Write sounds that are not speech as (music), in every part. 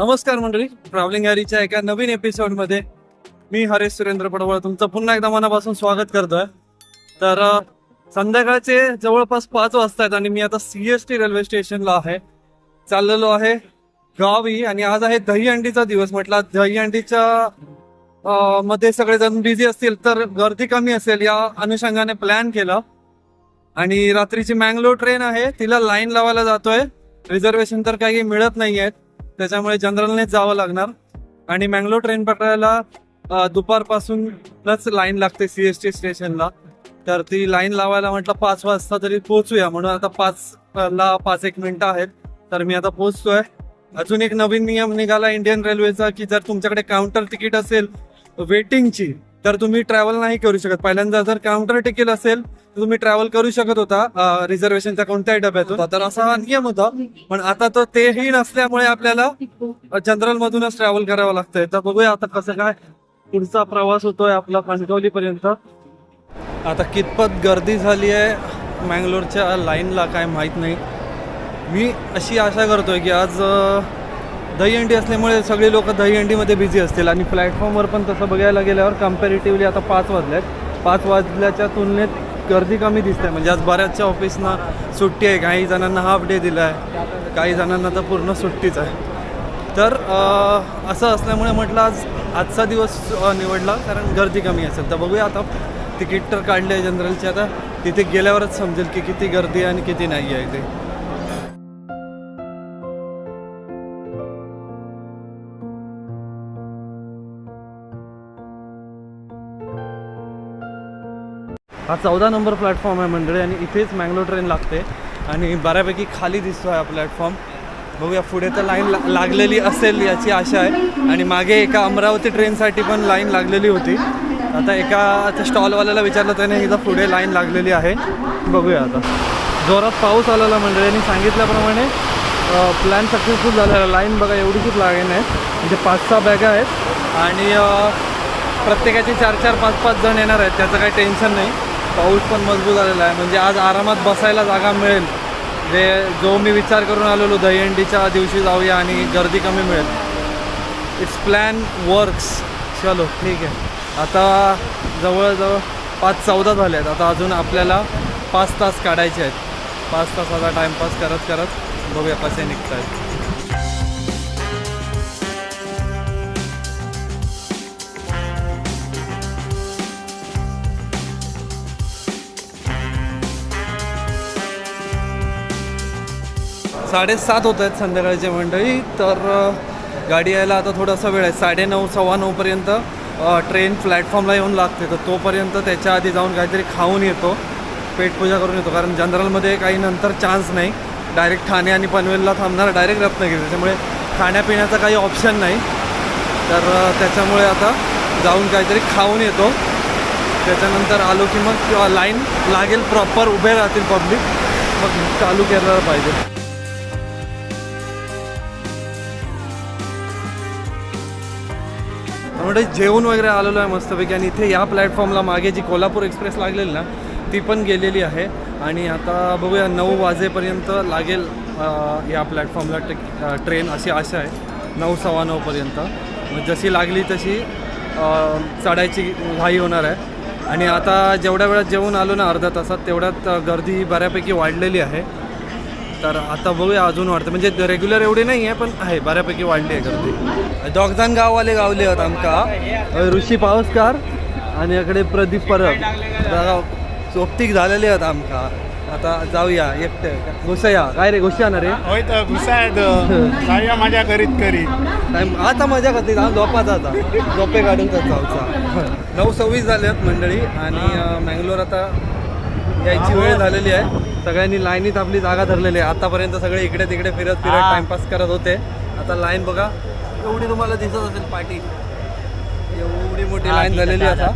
नमस्कार मंडळी. ट्रॅव्हलिंग हॅरीच्या एका नवीन एपिसोडमध्ये मी हरेश सुरेंद्र पडवळ तुमचं पुन्हा एकदा मनापासून स्वागत करतोय. तर संध्याकाळचे जवळपास पाच वाजता आहेत आणि मी आता सीएसटी रेल्वे स्टेशनला आहे. चाललेलो आहे गावी आणि आज आहे दहीहंडीचा दिवस. म्हटला दहीहंडीच्या मध्ये सगळेजण बिझी असतील तर गर्दी कमी असेल या अनुषंगाने प्लॅन केला. आणि रात्रीची मँगलोर ट्रेन आहे तिला लाईन लावायला जातोय. रिझर्वेशन तर काही मिळत नाही आहेत त्याच्यामुळे जनरलनेच जावं लागणार. आणि मँगलोर ट्रेन पकडायला दुपारपासूनच दुपारपासून प्लस लाईन लागते टी स्टेशनला. तर ती लाईन लावायला म्हटलं पाच वाजता तरी पोहोचूया. म्हणून आता पाच ला पाच एक मिनिटं आहेत. तर मी आता पोहोचतोय. अजून एक नवीन नियम निघाला इंडियन रेल्वेचा की जर तुमच्याकडे काउंटर तिकीट असेल वेटिंगची तर तुम्ही ट्रॅव्हल नाही करू शकत. पहिल्यांदा जर काउंटर तिकीट असेल तर तुम्ही ट्रॅव्हल करू शकत होता रिझर्वेशनच्या कोणत्याही डब्यातून. तर असा नियम होता. पण आता तर तेही नसल्यामुळे आपल्याला जनरल मधूनच ट्रॅव्हल करावं लागतंय. तर बघूया आता कसं काय पुढचा प्रवास होतोय आपला कणकवली पर्यंत आता कितपत गर्दी झाली आहे मँगलोरच्या लाईनला काय माहीत नाही. मी अशी आशा करतोय की आज दहीहंडी असल्यामुळे सगळे लोक दहीहंडीमध्ये बिझी असतील. आणि प्लॅटफॉर्मवर पण तसं बघायला गेल्यावर कम्पॅरेटिव्हली आता पाच वाजले आहेत पाच वाजल्याच्या तुलनेत गर्दी कमी दिसते. म्हणजे आज बऱ्याचशा ऑफिसना सुट्टी आहे. काही जणांना हाफ डे दिला आहे काही जणांना तर पूर्ण सुट्टीच आहे. तर असं असल्यामुळे म्हटलं आज आजचा दिवस निवडला. कारण गर्दी कमी असेल. तर बघूया आता. तिकीट तर काढले आहे जनरलचे आता तिथे गेल्यावरच समजेल की किती गर्दी आहे आणि किती नाही आहे ते हा चौदा नंबर प्लॅटफॉर्म आहे मंडळी आणि इथेच मँगलोर ट्रेन लागते. आणि बऱ्यापैकी खाली दिसतो आहे हा प्लॅटफॉर्म बघूया पुढे तर लाईन ला लागलेली असेल याची आशा आहे. आणि मागे एका अमरावती ट्रेनसाठी पण लाईन लागलेली होती. आता एका त्या स्टॉलवाल्याला विचारलं त्याने इथं पुढे लाईन लागलेली आहे. बघूया आता. जोरात पाऊस आलेला मंडळींनी सांगितल्याप्रमाणे प्लॅन सक्सेसफुल झालेला. लाईन बघा एवढीशीच लाईन आहे. म्हणजे पाच सहा बॅगा आहेत. आणि प्रत्येकाचे चार चार पाच पाच जण येणार आहेत. त्याचं काही टेन्शन नाही. पाऊस पण मजबूत आलेला आहे. म्हणजे आज आरामात बसायला जागा मिळेल. जे जो मी विचार करून आलेलो दहीहंडीच्या दिवशी जाऊया आणि गर्दी कमी मिळेल. इट्स प्लॅन वर्क्स चलो ठीक आहे. आता जवळजवळ पाच चौदा झाले आहेत. आता अजून आपल्याला पाच तास काढायचे आहेत. पाच तासाचा टाईमपास करत करत बघूया कसे निघत आहेत साडेसात होत आहेत संध्याकाळचे मंडळी. तर गाडी यायला आता थोडासा वेळ आहे. साडेनऊ सव्वा नऊपर्यंत ट्रेन प्लॅटफॉर्मला येऊन लागते. तर तोपर्यंत त्याच्या आधी जाऊन काहीतरी खाऊन येतो. पेटपूजा करून येतो. कारण जनरलमध्ये काही नंतर चान्स नाही. डायरेक्ट ठाणे आणि पनवेलला थांबणार डायरेक्ट रत्नागिरी. त्याच्यामुळे खाण्यापिण्याचा काही ऑप्शन नाही. तर त्याच्यामुळे आता जाऊन काहीतरी खाऊन येतो. त्याच्यानंतर आलो की मग लाईन लागेल प्रॉपर उभे राहतील पब्लिक. मग चालू केलं पाहिजे. म्हणजे जेवण वगैरे आलेलो आहे मस्तपैकी. आणि इथे या प्लॅटफॉर्मला मागे जी कोल्हापूर एक्सप्रेस लागलेली ना ती पण गेलेली आहे. आणि आता बघूया नऊ वाजेपर्यंत लागेल या प्लॅटफॉर्मला टे ट्रेन अशी आशा आहे. नऊ सव्वा नऊपर्यंत मग जशी लागली तशी चढायची घाई होणार आहे. आणि आता जेवढ्या वेळात जेवण आलो ना अर्ध्या तासात तेवढ्यात गर्दी बऱ्यापैकी वाढलेली आहे. तर आता बघूया अजून वाढतं. म्हणजे रेग्युलर एवढी नाही आहे पण आहे बऱ्यापैकी वाढली आहे गर्दी. दोगजान गाववाले गावले आहेत आमका. ऋषी पावसकार आणि इकडे प्रदीप परब. सोबतीक झालेले आहेत आमका. आता जाऊया एकटे. घुसया. काय रे घुसया ना रे? होय तर घुसायत जाऊया माझ्या करीत करीत आता मजा करते हा झोपाचा आता. झोपे काढून जायचा नऊ सव्वीस झाले आहेत मंडळी आणि मँगलोर आता यायची वेळ झालेली आहे. सगळ्यांनी लाईनीत आपली जागा धरलेली आहे. आतापर्यंत सगळे इकडे तिकडे फिरत फिरत. टाइमपास करत होते. आता लाईन बघा. एवढी तुम्हाला दिसत असेल पाठी एवढी मोठी हा, लाईन झालेली. आता.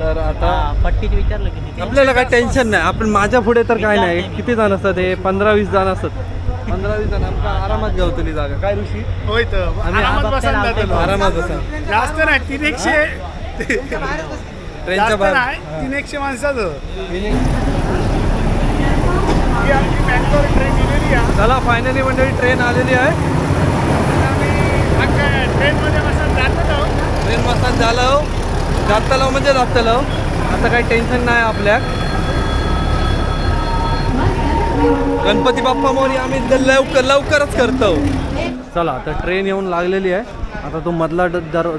तर आता पट्टीत विचारलं किती आपल्याला काय टेन्शन नाही. आपण माझ्या पुढे तर काय नाही. किती जण असतात हे? पंधरा वीस जण असतात. पंधरा वीस जण. आमका आरामात गावतली जागा. काय ऋषी? होय तर. आरामात जातो. आरामात बसा जास्त नाही तीन एकशे ट्रेनच्या बाहेर. नाही तीन एकशे माणसाचं. ही ट्रेन गेलेली आहे. चला फायनली मंडळी ट्रेन आलेली आहे. आम्ही ट्रेनमध्ये. ट्रेन मसाज झालं जातलो म्हणजे जातलो आता काही टेन्शन नाही आपल्याक गणपती बाप्पा मोरी आम्ही लवकर लवकरच करतो. चला आता ट्रेन येऊन लागलेली आहे. आता तो मधला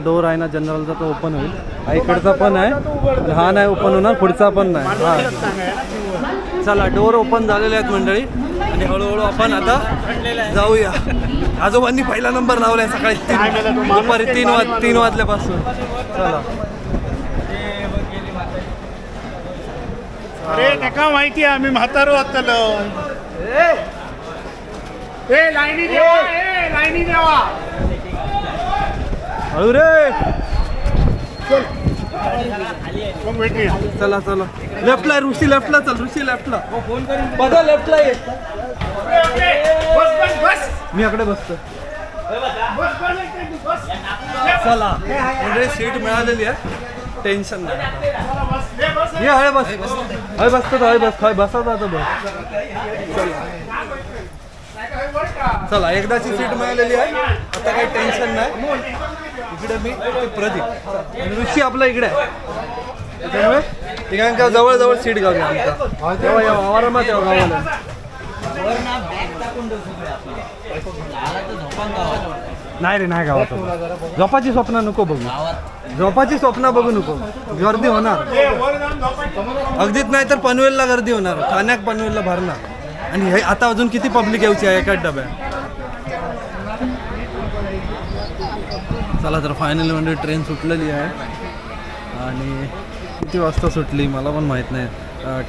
डोर आहे ना जनरलचा तो ओपन होईल. हा इकडचा पण आहे. हा नाही ओपन होणार पुढचा पण नाही. हा. चला डोर ओपन झालेले आहेत मंडळी. आणि हळूहळू आपण आता जाऊया. आजोबांनी पहिला नंबर लावलाय सकाळी? तीन. दुपारी तीन वाज तीन. वाजल्यापासून. चला. अरे माहिती आहे आम्ही म्हातारो आतलो. ए लाईनी देवा ए लाईनी देवा. हळू रे. भेटूया चला चला. लेफ्टला आहे, ऋषी लेफ्टला चल ऋषी लेफ्टला बघा लेफ्टला ये बस मी आकडे बसतो चला. म्हणजे सीट मिळालेली आहे. टेन्शन नाही. बस बस. ये बस बसतो हय बस. हय बसा जातो बस. चला. एकदाची सीट मिळालेली आहे. आता काही टेन्शन नाही. इकडे मी प्रदीप. आणि ऋषी आपला इकडे आहे. त्याच्यामुळे तिघांका जवळ जवळ सीट घालूया आमचा तेव्हा या आरामात यावं गावाला नाही रे नाही गावात झोपाची स्वप्न नको बघू. झोपाची स्वप्न बघू नको. गर्दी होणार. अगदीच नाही तर पनवेलला गर्दी होणार. ठाण्यात पनवेलला भरणार. आणि हे आता अजून किती पब्लिक यायची आहे एकाच डब्यात? चला तर फायनली म्हणजे ट्रेन सुटलेली आहे. आणि किती वाजता सुटली मला पण माहीत नाही.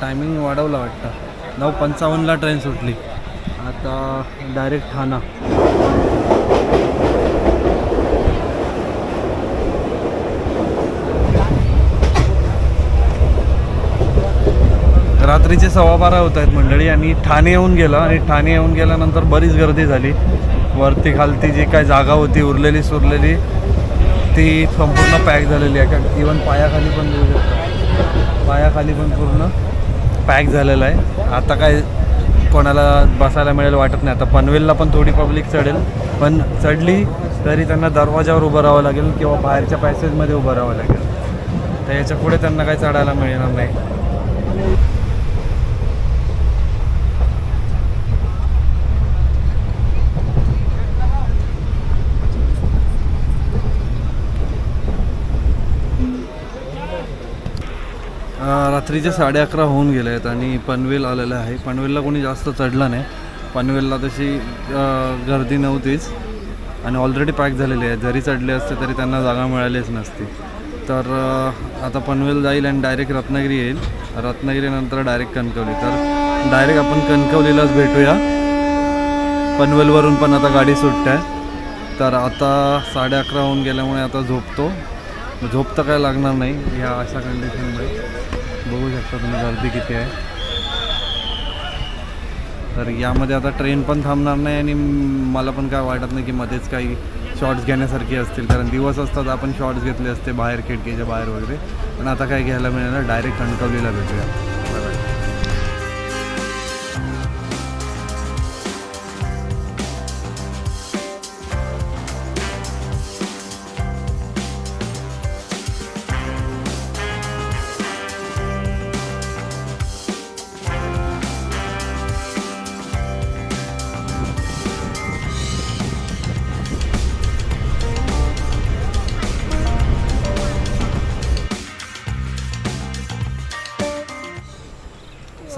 टायमिंग वाढवला वाटतं. नऊ पंचावन्नला ट्रेन सुटली. आता डायरेक्ट ठाणा. रात्रीचे सव्वा बारा होत आहेत मंडळी. आणि ठाणे येऊन गेलं. आणि ठाणे येऊन गेल्यानंतर बरीच गर्दी झाली. वरती खालती जी काय जागा होती उरलेली सुरलेली ती संपूर्ण पॅक झालेली आहे. का इवन पायाखाली पण देऊ शकतो. पायाखाली पण पूर्ण पॅक झालेलं आहे. आता काय कोणाला बसायला मिळेल वाटत नाही. आता पनवेलला पण थोडी पब्लिक चढेल. पण चढली तरी त्यांना दरवाजावर उभं राहावं लागेल किंवा बाहेरच्या पॅसेजमध्ये उभं राहावं लागेल. तर याच्यापुढे त्यांना काही चढायला मिळणार नाही. रात्रीचे साडे अकरा होऊन गेले आहेत आणि पनवेल आलेलं आहे. पनवेलला कोणी जास्त चढलं नाही. पनवेलला तशी गर्दी नव्हतीच. आणि ऑलरेडी पॅक झालेली आहे. जरी चढले असते तरी त्यांना जागा मिळालीच नसती. तर आता पनवेल जाईल आणि डायरेक्ट रत्नागिरी येईल. रत्नागिरीनंतर डायरेक्ट कणकवली. तर डायरेक्ट आपण कणकवलीलाच भेटूया. पनवेलवरून पण आता गाडी सुटते. आहे तर आता साडे अकरा होऊन गेल्यामुळे आता झोपतो. झोप तर काय लागणार नाही ह्या अशा कंडिशनमुळे बघू शकता तुम्ही गर्दी किती आहे. तर यामध्ये आता ट्रेन पण थांबणार नाही आणि मला पण काय वाटत नाही की मध्येच काही शॉर्ट्स घेण्यासारखी असतील. कारण दिवस असतात आपण शॉर्ट्स घेतले असते बाहेर खिडकीच्या बाहेर वगैरे. पण आता काय घ्यायला मिळणार डायरेक्ट कणकवलीला भेटूया.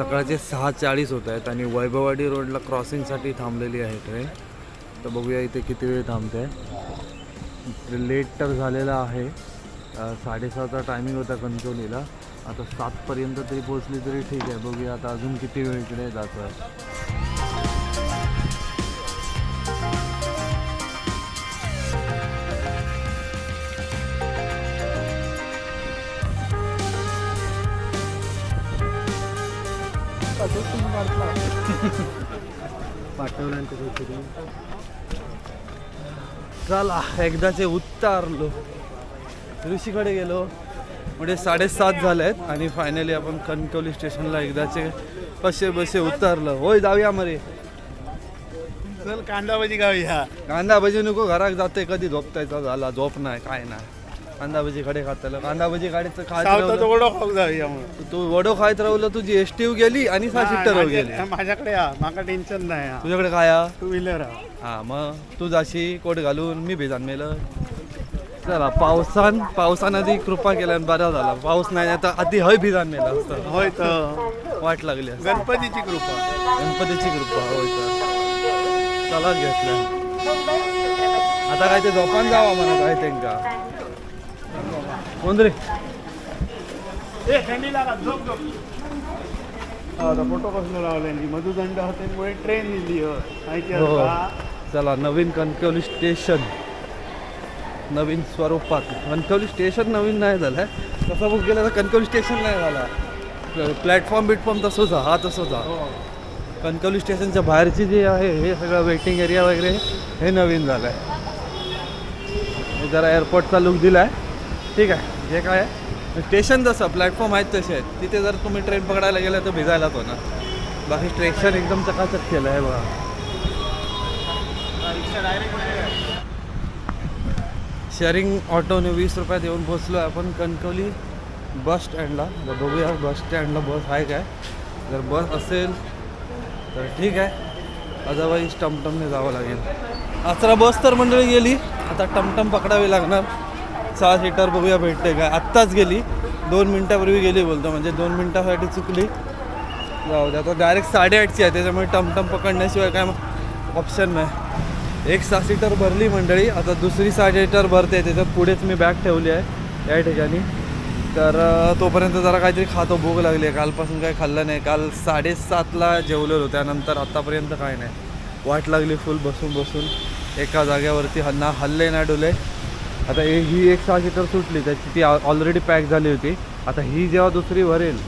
सकाळचे सहा चाळीस होत आहेत आणि वैभववाडी रोडला क्रॉसिंगसाठी थांबलेली आहे ट्रेन. तर बघूया इथे किती वेळ थांबते. लेट तर झालेला आहे. साडेसहाचा टायमिंग होता कणकवलीला. आता सातपर्यंत तरी पोहोचली तरी ठीक आहे. बघूया आता अजून किती वेळ इकडे जातो आहे चला एकदाचे उतारलो. ऋषीकडे गेलो. म्हणजे साडेसात झाले आहेत आणि फायनली आपण कणकवली स्टेशनला एकदाचे कसे बसे उतरलो. होय जाऊया मरे. चल कांदा भजी खाऊया. कांदा भजी नको घरात जाते कधी झोपतायचा झाला झोप नाही काय नाही. कांदा भजी खडे खाताला कांदा भजी खायचं खायचं सावताचं. वडो खाऊ जाऊया मग तू वडो खायत राहिलं तुझी एस टी गेली आणि सहा सीटर गेली. माझ्या- माझ्याकडे या माका टेन्शन नाही हा. तुझ्याकडे काय हा? टू व्हीलर हा हा मग तू जाशी कोट घालून मी भिजान मेलं चला पावसान पावसान आधी कृपा केल्या बरा झाला. पाऊस नाही आता आधी हय भिजान मेलं असतं होय तर. वाट लागली असती. गणपतीची कृपा. गणपतीची कृपा होय तर. चला घेतलं. आता काय ते झोपान जावा म्हणा काय त्यांका कोण रे हा, फोटो कसं लावले मधुदंड हॉटेलमुळे ट्रेन दिली हो. माहिती आहे हो का? चला नवीन कणकवली स्टेशन नवीन स्वरूपात. कणकवली स्टेशन नवीन नाही झालं तसं बुक केलं तर कणकवली स्टेशन नाही झाला. प्लॅटफॉर्म बिटफॉर्म तसंच हा तसंच हा. कणकवली स्टेशनच्या बाहेरची जी आहे हे सगळं वेटिंग एरिया वगैरे हे नवीन झालं आहे हे जरा एअरपोर्टचा लुक दिला आहे ठीक आहे. जे काय आहे? स्टेशन जसं प्लॅटफॉर्म आहेत तसे आहेत. तिथे जर तुम्ही ट्रेन पकडायला गेलं तर भिजायलाच होणार. बाकी स्टेशन एकदम चकाचक केलं आहे बघा. शेअरिंग ऑटोने वीस रुपयात येऊन पोचलो आहे आपण कणकवली बस स्टँडला बघूया बस स्टँडला बस आहे काय? जर बस असेल तर ठीक आहे. अदरवाईज टमटमने जावं लागेल. अचरा बस तर मंडळी गेली. आता टमटम पकडावी लागणार. सहा सीटर बघूया भेटते काय आत्ताच गेली. दोन मिनटापूर्वी गेली बोलतो म्हणजे दोन मिनटासाठी चुकली. जाऊ द्या तो डायरेक्ट साडेआठची आहे त्याच्यामुळे टमटम पकडण्याशिवाय काय ऑप्शन नाही. एक सहा सीटर भरली मंडळी आता दुसरी साडे सीटर भरते त्याच्यात पुढेच मी बॅग ठेवली आहे या ठिकाणी. तर तोपर्यंत जरा काहीतरी खातो भूक लागली आहे. कालपासून काही खाल्लं नाही. काल साडेसातला जेवलेलो त्यानंतर आत्तापर्यंत काय नाही. वाट लागली फुल बसून बसून. एका जाग्यावरती हल्ला ना हल्ले ना डोले. आता ही एक सहा सीटर सुटली त्याची ती ऑलरेडी पॅक झाली होती. आता ही जेव्हा दुसरी भरेल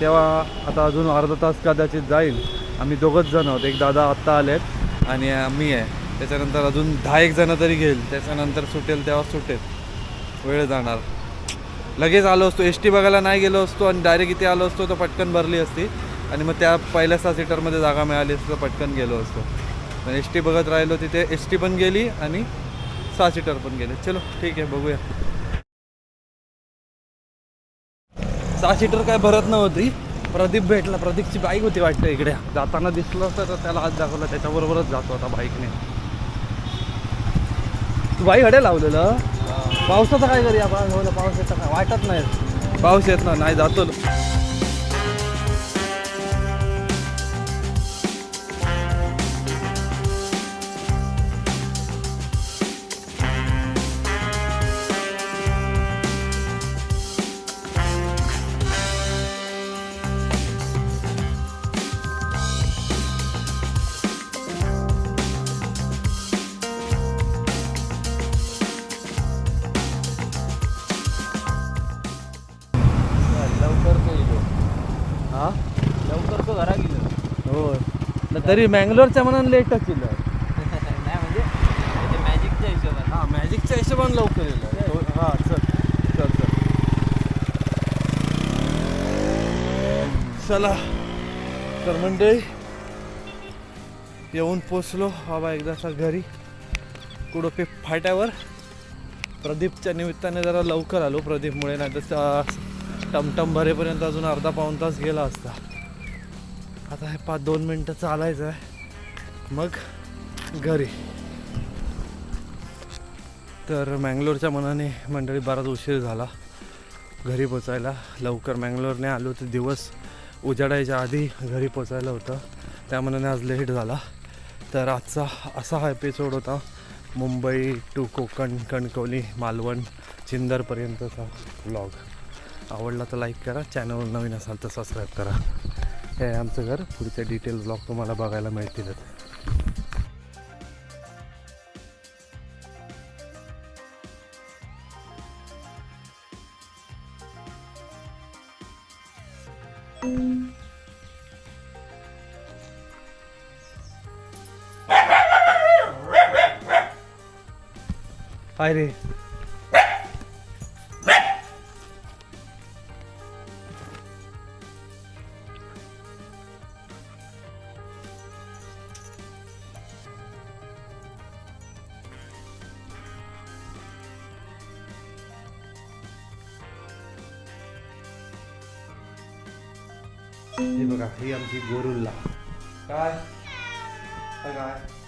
तेव्हा आता अजून अर्धा तास कदाचित जाईल. आम्ही दोघंच जण आहोत. एक दादा आत्ता आले आहेत आणि मी आहे. त्याच्यानंतर अजून दहा एक जणं तरी घेईल. त्याच्यानंतर सुटेल तेव्हा सुटेल. वेळ जाणार. लगेच आलो असतो. एस टी बघायला नाही गेलो असतो आणि डायरेक्ट इथे आलो असतो तर पटकन भरली असती. आणि मग त्या पहिल्या सहा सीटरमध्ये जागा मिळाली असती तर पटकन गेलो असतो. पण एस टी बघत राहिलो तिथे. एस टी पण गेली आणि सहा सीटर पण गेले चलो ठीक आहे बघूया. सहा सीटर काय भरत नव्हती. प्रदीप भेटला. प्रदीपची बाईक होती वाटतं इकडे. जाताना दिसलं असतं तर त्याला आज दाखवलं. त्याच्याबरोबरच जातो आता बाईकने. तू बाईक अडे लावलेलं? पावसाचं काय करूया येतं काय वाटत नाही. पाऊस येत ना नाही जातो. तरी मँगलोरच्या मनानं लेटच केलं (laughs) नाही म्हणजे ते मॅजिकच्या हिशोबाने. हा मॅजिकच्या हिशोबाने लवकर येलं. हा चल चल चल. चला. तर मंडळी येऊन पोचलो बाबा एकदाचा घरी. कुडोपे फाट्यावर. प्रदीपच्या निमित्ताने जरा लवकर आलो. प्रदीपमुळे नाही तर टमटम भरेपर्यंत अजून अर्धा पाऊण तास गेला असता. आता हे पाच दोन मिनटं चालायचं आहे. मग घरी. तर मँगलोरच्या मनाने मंडळी बराच उशीर झाला. घरी पोचायला. लवकर मँगलोरने आलो तर दिवस. उजाडायच्या आधी घरी पोचायला होतं. त्या मनाने आज लेट झाला. तर आजचा असा हा एपिसोड होता. मुंबई टू कोकण कणकवली मालवण चिंदरपर्यंतचा व्लॉग आवडला तर लाईक करा. चॅनलवर नवीन असाल तर सबस्क्राईब करा. हे आमचं घर. पुढचे डिटेल ब्लॉग तुम्हाला बघायला मिळतीलच. रे. हे बघा ही आमची गोरुल्ला. काय? काय?